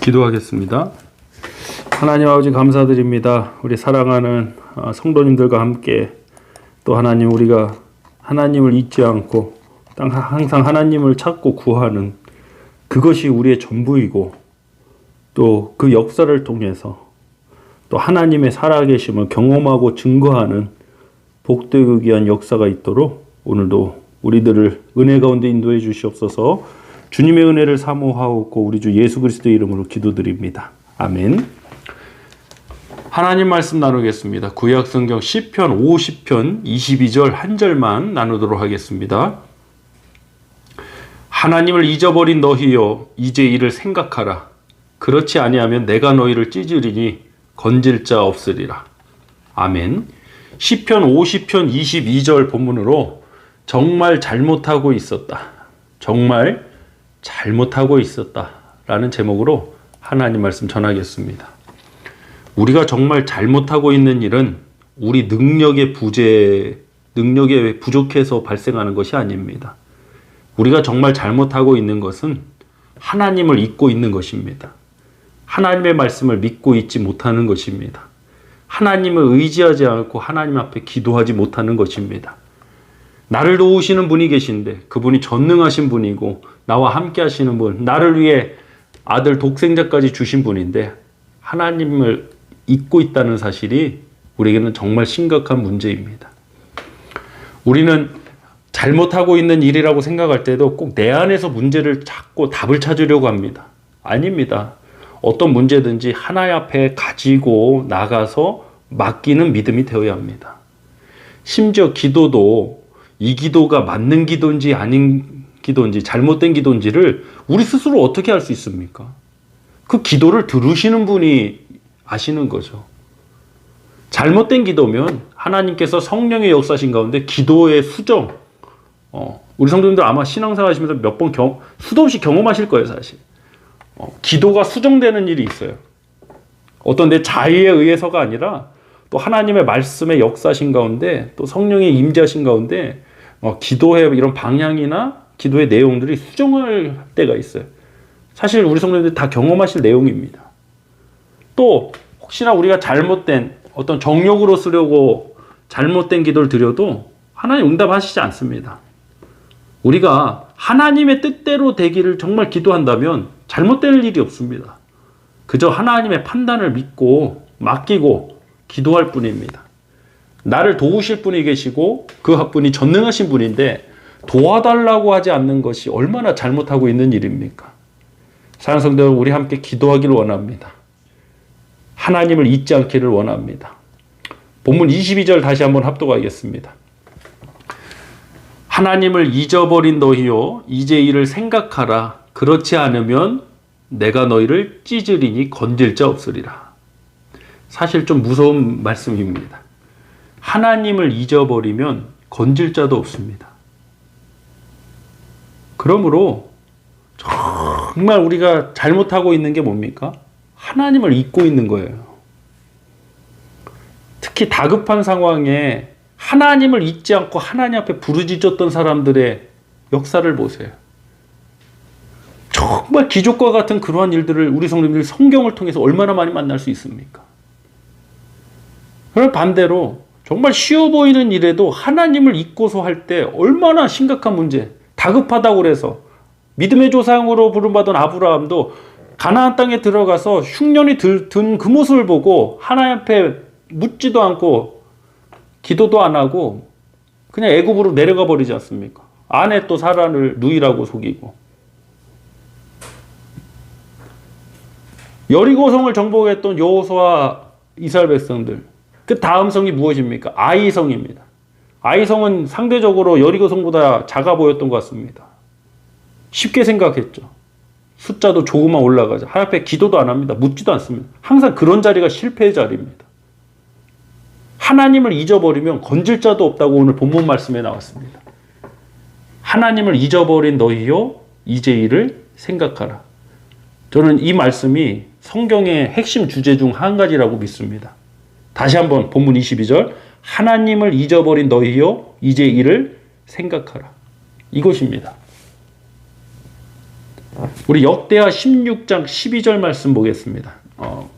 기도하겠습니다. 하나님 아버지 감사드립니다. 우리 사랑하는 어, 성도님들과 함께 또 하나님 우리가 하나님을 잊지 않고 땅- 항상 하나님을 찾고 구하는 그것이 우리의 전부이고 또 그 역사를 통해서 또 하나님의 살아계심을 경험하고 증거하는 복되고 귀한 역사가 있도록 오늘도 우리들을 은혜 가운데 인도해 주시옵소서 주님의 은혜를 사모하옵고 우리 주 예수 그리스도의 이름으로 기도드립니다. 아멘. 하나님 말씀 나누겠습니다. 구약 성경 시편 50편 22절 한 절만 나누도록 하겠습니다. 하나님을 잊어버린 너희여 이제 이를 생각하라. 그렇지 아니하면 내가 너희를 찢으리니 건질 자 없으리라. 아멘. 시편 50편 22절 본문으로 정말 잘못하고 있었다. 정말 잘못하고 있었다라는 제목으로 하나님 말씀 전하겠습니다. 우리가 정말 잘못하고 있는 일은 우리 능력의 부재, 능력에 부족해서 발생하는 것이 아닙니다. 우리가 정말 잘못하고 있는 것은 하나님을 잊고 있는 것입니다. 하나님의 말씀을 믿고 있지 못하는 것입니다. 하나님을 의지하지 않고 하나님 앞에 기도하지 못하는 것입니다. 나를 도우시는 분이 계신데 그분이 전능하신 분이고 나와 함께 하시는 분, 나를 위해 아들 독생자까지 주신 분인데 하나님을 잊고 있다는 사실이 우리에게는 정말 심각한 문제입니다. 우리는 잘못하고 있는 일이라고 생각할 때도 꼭 내 안에서 문제를 찾고 답을 찾으려고 합니다. 아닙니다. 어떤 문제든지 하나님 앞에 가지고 나가서 맡기는 믿음이 되어야 합니다. 심지어 기도도 이 기도가 맞는 기도인지 아닌 기도인지 잘못된 기도인지를 우리 스스로 어떻게 알 수 있습니까? 그 기도를 들으시는 분이 아시는 거죠. 잘못된 기도면 하나님께서 성령의 역사신 가운데 기도의 수정, 어, 우리 성도님들 아마 신앙생활 하시면서 몇번 경, 수도 없이 경험하실 거예요, 사실. 어, 기도가 수정되는 일이 있어요. 어떤 내 자의에 의해서가 아니라 또 하나님의 말씀의 역사신 가운데 또 성령의 임재하신 가운데 어, 기도의 이런 방향이나 기도의 내용들이 수정할 때가 있어요. 사실 우리 성도님들 다 경험하실 내용입니다. 또 혹시나 우리가 잘못된 어떤 정욕으로 쓰려고 잘못된 기도를 드려도 하나님 응답하시지 않습니다. 우리가 하나님의 뜻대로 되기를 정말 기도한다면 잘못될 일이 없습니다. 그저 하나님의 판단을 믿고 맡기고 기도할 뿐입니다. 나를 도우실 분이 계시고 그 분이 전능하신 분인데 도와달라고 하지 않는 것이 얼마나 잘못하고 있는 일입니까? 사랑 성도 여러분, 우리 함께 기도하기를 원합니다. 하나님을 잊지 않기를 원합니다. 본문 22절 다시 한번 합독하겠습니다. 하나님을 잊어버린 너희요 이제 이를 생각하라 그렇지 않으면 내가 너희를 찢으리니 건질 자 없으리라. 사실 좀 무서운 말씀입니다. 하나님을 잊어버리면 건질 자도 없습니다. 그러므로 정말 우리가 잘못하고 있는 게 뭡니까? 하나님을 잊고 있는 거예요. 특히 다급한 상황에 하나님을 잊지 않고 하나님 앞에 부르짖었던 사람들의 역사를 보세요. 정말 기적과 같은 그러한 일들을 우리 성도님들이 성경을 통해서 얼마나 많이 만날 수 있습니까? 그럼 반대로 정말 쉬워 보이는 일에도 하나님을 잊고서 할 때 얼마나 심각한 문제, 다급하다고 그래서 믿음의 조상으로 부름받은 아브라함도 가나안 땅에 들어가서 흉년이 든 그 모습을 보고 하나님 앞에 묻지도 않고 기도도 안 하고 그냥 애굽으로 내려가 버리지 않습니까? 아내 또 사라를 누이라고 속이고 여리고성을 정복했던 여호수아 이스라엘 백성들 그 다음 성이 무엇입니까? 아이성입니다. 아이성은 상대적으로 여리고성보다 작아 보였던 것 같습니다. 쉽게 생각했죠. 숫자도 조금만 올라가자. 하나님 앞에 기도도 안 합니다. 묻지도 않습니다. 항상 그런 자리가 실패의 자리입니다. 하나님을 잊어버리면 건질 자도 없다고 오늘 본문 말씀에 나왔습니다. 하나님을 잊어버린 너희요 이제 이를 생각하라. 저는 이 말씀이 성경의 핵심 주제 중 한 가지라고 믿습니다. 다시 한번 본문 22절 하나님을 잊어버린 너희요 이제 이를 생각하라. 이것입니다. 우리 역대하 16장 12절 말씀 보겠습니다. 어,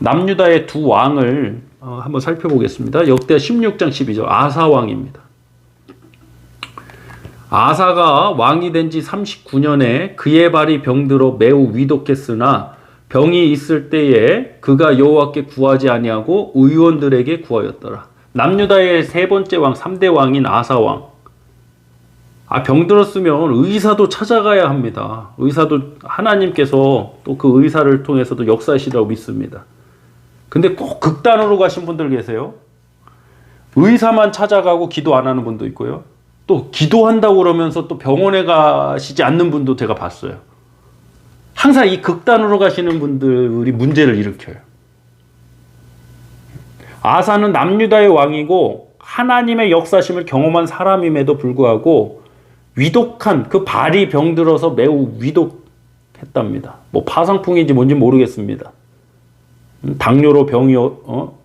남유다의 두 왕을 어, 한번 살펴보겠습니다. 역대하 16장 12절 아사 왕입니다. 아사가 왕이 된 지 39년에 그의 발이 병들어 매우 위독했으나 병이 있을 때에 그가 여호와께 구하지 아니하고 의원들에게 구하였더라. 남유다의 세 번째 왕, 3대 왕인 아사 왕. 아, 병들었으면 의사도 찾아가야 합니다. 의사도 하나님께서 또 그 의사를 통해서도 역사하시라고 믿습니다. 근데 꼭 극단으로 가신 분들 계세요. 의사만 찾아가고 기도 안 하는 분도 있고요. 또 기도한다고 그러면서 또 병원에 가시지 않는 분도 제가 봤어요. 항상 이 극단으로 가시는 분들이 문제를 일으켜요. 아사는 남유다의 왕이고 하나님의 역사심을 경험한 사람임에도 불구하고 위독한 그 발이 병들어서 매우 위독했답니다. 뭐 파상풍인지 뭔지 모르겠습니다. 음, 당뇨로 병이 어, 어?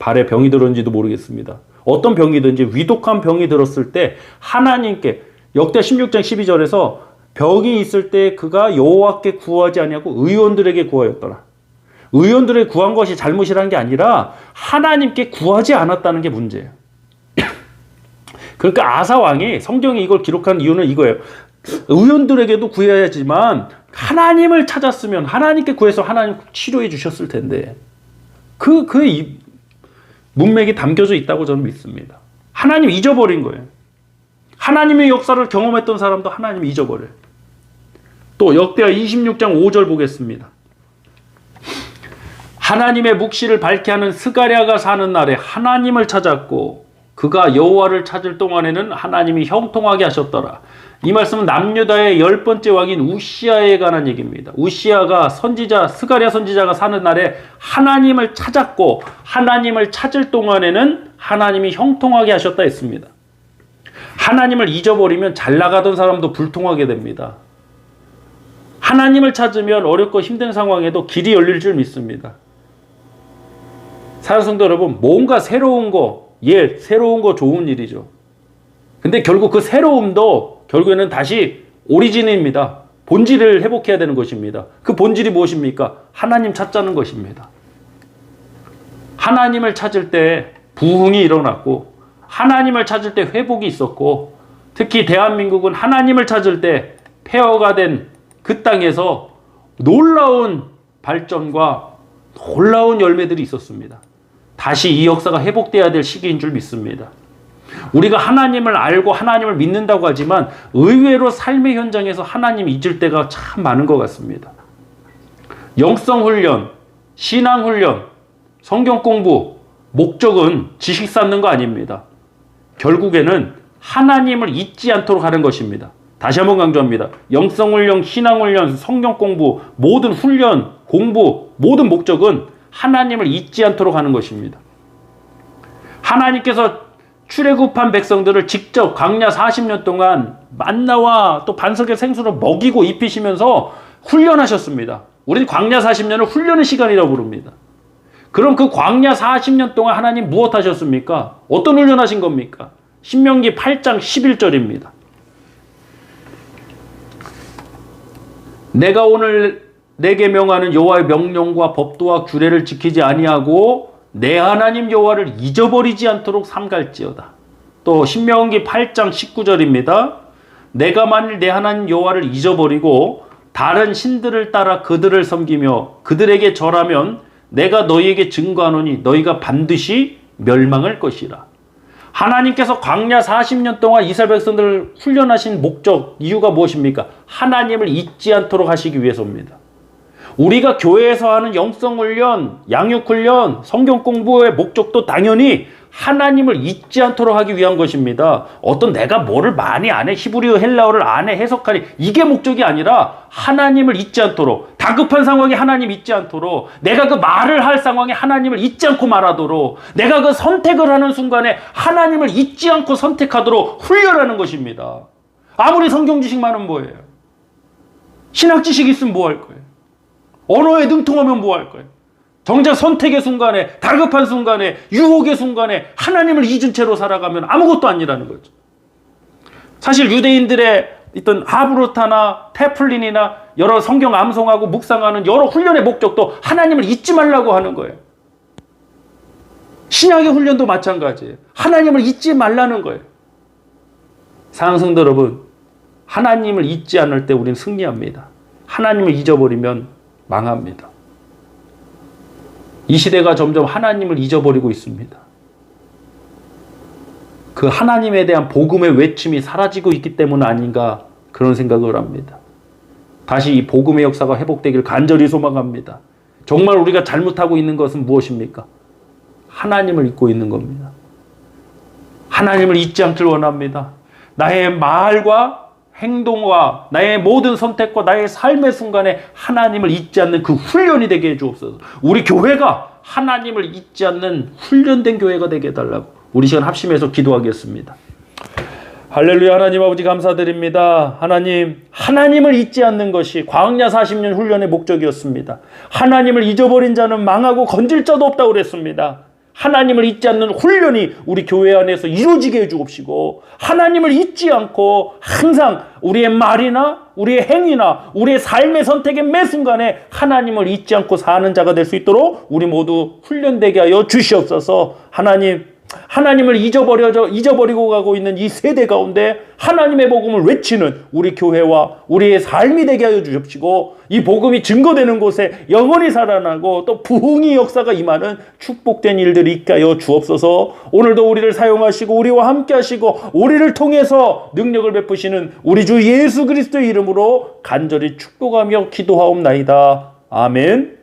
발에 병이 들었는지도 모르겠습니다. 어떤 병이든지 위독한 병이 들었을 때 하나님께 역대 16장 12절에서 병이 있을 때 그가 여호와께 구하지 아니하고 의원들에게 구하였더라. 의원들의 구한 것이 잘못이라는 게 아니라 하나님께 구하지 않았다는 게 문제예요. 그러니까 아사 왕이 성경에 이걸 기록한 이유는 이거예요. 의원들에게도 구해야지만 하나님을 찾았으면 하나님께 구해서 하나님 치료해 주셨을 텐데 그 그의 문맥이 담겨져 있다고 저는 믿습니다. 하나님 잊어버린 거예요. 하나님의 역사를 경험했던 사람도 하나님 잊어버려요. 또 역대하 26장 5절 보겠습니다. 하나님의 묵시를 밝게 하는 스가랴가 사는 날에 하나님을 찾았고 그가 여호와를 찾을 동안에는 하나님이 형통하게 하셨더라. 이 말씀은 남유다의 열 번째 왕인 우시아에 관한 얘기입니다. 우시아가 선지자 스가랴 선지자가 사는 날에 하나님을 찾았고 하나님을 찾을 동안에는 하나님이 형통하게 하셨다 했습니다. 하나님을 잊어버리면 잘 나가던 사람도 불통하게 됩니다. 하나님을 찾으면 어렵고 힘든 상황에도 길이 열릴 줄 믿습니다. 사랑 성도 여러분, 뭔가 새로운 거, 예, 새로운 거 좋은 일이죠. 근데 결국 그 새로움도 결국에는 다시 오리진입니다. 본질을 회복해야 되는 것입니다. 그 본질이 무엇입니까? 하나님 찾자는 것입니다. 하나님을 찾을 때 부흥이 일어났고, 하나님을 찾을 때 회복이 있었고, 특히 대한민국은 하나님을 찾을 때 폐허가 된 그 땅에서 놀라운 발전과 놀라운 열매들이 있었습니다. 다시 이 역사가 회복돼야 될 시기인 줄 믿습니다. 우리가 하나님을 알고 하나님을 믿는다고 하지만 의외로 삶의 현장에서 하나님 잊을 때가 참 많은 것 같습니다. 영성 훈련, 신앙 훈련, 성경 공부, 목적은 지식 쌓는 거 아닙니다. 결국에는 하나님을 잊지 않도록 하는 것입니다. 다시 한번 강조합니다. 영성 훈련, 신앙 훈련, 성경 공부, 모든 훈련, 공부, 모든 목적은 하나님을 잊지 않도록 하는 것입니다. 하나님께서 출애굽한 백성들을 직접 광야 40년 동안 만나와 또 반석의 생수를 먹이고 입히시면서 훈련하셨습니다. 우리는 광야 40년을 훈련의 시간이라고 부릅니다. 그럼 그 광야 40년 동안 하나님 무엇 하셨습니까? 어떤 훈련하신 겁니까? 신명기 8장 11절입니다. 내가 오늘 내게 명하는 여호와의 명령과 법도와 규례를 지키지 아니하고 내 하나님 여호와를 잊어버리지 않도록 삼갈지어다. 또 신명기 8장 19절입니다. 내가 만일 내 하나님 여호와를 잊어버리고 다른 신들을 따라 그들을 섬기며 그들에게 절하면 내가 너희에게 증거하노니 너희가 반드시 멸망할 것이라. 하나님께서 광야 40년 동안 이스라엘 백성들을 훈련하신 목적 이유가 무엇입니까? 하나님을 잊지 않도록 하시기 위해서입니다. 우리가 교회에서 하는 영성 훈련, 양육 훈련, 성경 공부의 목적도 당연히 하나님을 잊지 않도록 하기 위한 것입니다. 어떤 내가 뭐를 많이 안 해, 히브리어 헬라어를 안 해, 해석하니 이게 목적이 아니라 하나님을 잊지 않도록 다급한 상황에 하나님 잊지 않도록 내가 그 말을 할 상황에 하나님을 잊지 않고 말하도록 내가 그 선택을 하는 순간에 하나님을 잊지 않고 선택하도록 훈련하는 것입니다. 아무리 성경 지식 많으면 뭐예요? 신학 지식 있으면 뭐 할 거예요? 언어에 능통하면 뭐 할 거예요? 정작 선택의 순간에, 다급한 순간에, 유혹의 순간에 하나님을 잊은 채로 살아가면 아무것도 아니라는 거죠. 사실 유대인들의 있던 하브로타나 테플린이나 여러 성경 암송하고 묵상하는 여러 훈련의 목적도 하나님을 잊지 말라고 하는 거예요. 신약의 훈련도 마찬가지예요. 하나님을 잊지 말라는 거예요. 사랑성도 여러분, 하나님을 잊지 않을 때 우리는 승리합니다. 하나님을 잊어버리면 망합니다. 이 시대가 점점 하나님을 잊어버리고 있습니다. 그 하나님에 대한 복음의 외침이 사라지고 있기 때문 아닌가 그런 생각을 합니다. 다시 이 복음의 역사가 회복되길 간절히 소망합니다. 정말 우리가 잘못하고 있는 것은 무엇입니까? 하나님을 잊고 있는 겁니다. 하나님을 잊지 않길 원합니다. 나의 말과 행동과 나의 모든 선택과 나의 삶의 순간에 하나님을 잊지 않는 그 훈련이 되게 해주옵소서. 우리 교회가 하나님을 잊지 않는 훈련된 교회가 되게 해달라고 우리 시간 합심해서 기도하겠습니다. 할렐루야 하나님 아버지 감사드립니다. 하나님 하나님을 잊지 않는 것이 광야 40년 훈련의 목적이었습니다. 하나님을 잊어버린 자는 망하고 건질 자도 없다고 그랬습니다. 하나님을 잊지 않는 훈련이 우리 교회 안에서 이루어지게 해주옵시고 하나님을 잊지 않고 항상 우리의 말이나 우리의 행위나 우리의 삶의 선택의 매 순간에 하나님을 잊지 않고 사는 자가 될 수 있도록 우리 모두 훈련되게 하여 주시옵소서. 하나님 하나님을 잊어버려 잊어버리고 가고 있는 이 세대 가운데 하나님의 복음을 외치는 우리 교회와 우리의 삶이 되게 하여 주십시고 이 복음이 증거되는 곳에 영원히 살아나고 또 부흥의 역사가 임하는 축복된 일들이 있게 하여 주옵소서. 오늘도 우리를 사용하시고 우리와 함께 하시고 우리를 통해서 능력을 베푸시는 우리 주 예수 그리스도의 이름으로 간절히 축복하며 기도하옵나이다. 아멘.